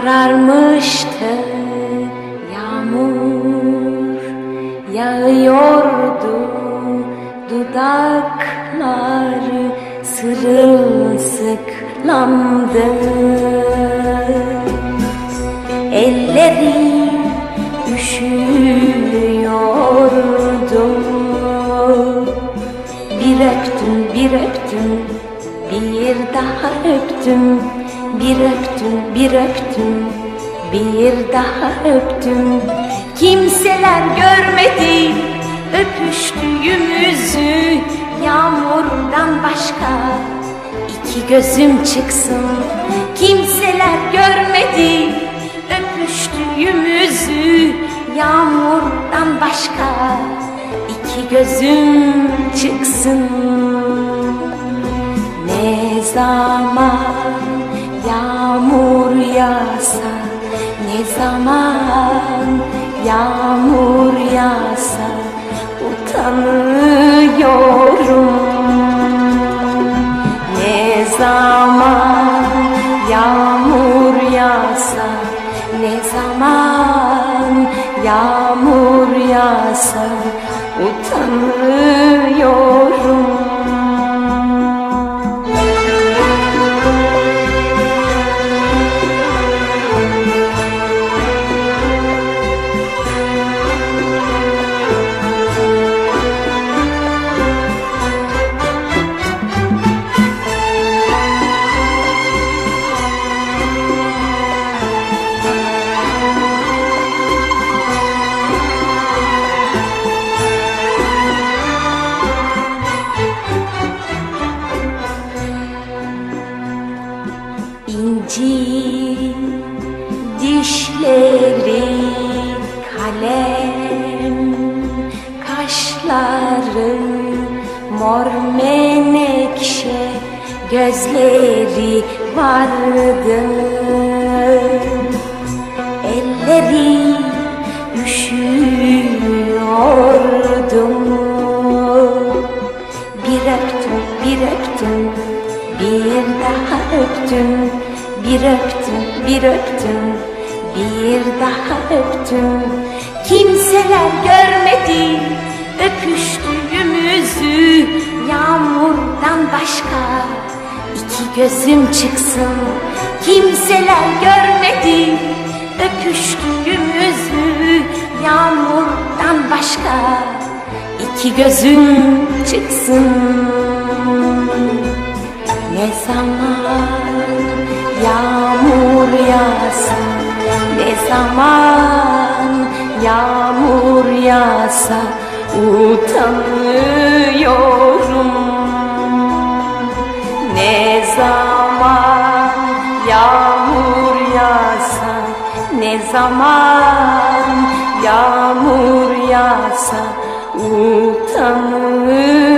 Kararmıştı. Yağmur Yağıyordu dudakları Sırılsıklamdı Elleri üşüyordu. Bir öptüm, bir öptüm, bir daha öptüm Bir öptüm, bir öptüm, bir daha öptüm. Kimseler görmedi öpüştüğümüzü Yağmurdan başka iki gözüm çıksın. Kimseler görmedi öpüştüğümüzü Yağmurdan başka iki gözüm çıksın. Ne zaman yağsa Ne zaman yağmur yağsa Utanıyorum. Ne zaman yağmur yağsa Ne zaman yağmur yağsa Utanıyorum İnci dişleri kalem kaşları mor menekşe gözleri vardı. Elleri üşüyordu bir öptüm, bir öptüm, bir daha öptüm, bir öptüm, bir öptüm, bir daha öptüm. Kimseler görmedi öpüştüğümüzü yağmurdan başka iki gözüm çıksın. Kimseler görmedi öpüştüğümüzü yağmurdan başka iki gözüm çıksın Ne zaman yağsa Utanıyorum. Ne zaman yağmur yağsa Ne zaman yağmur yağsa Utanıyorum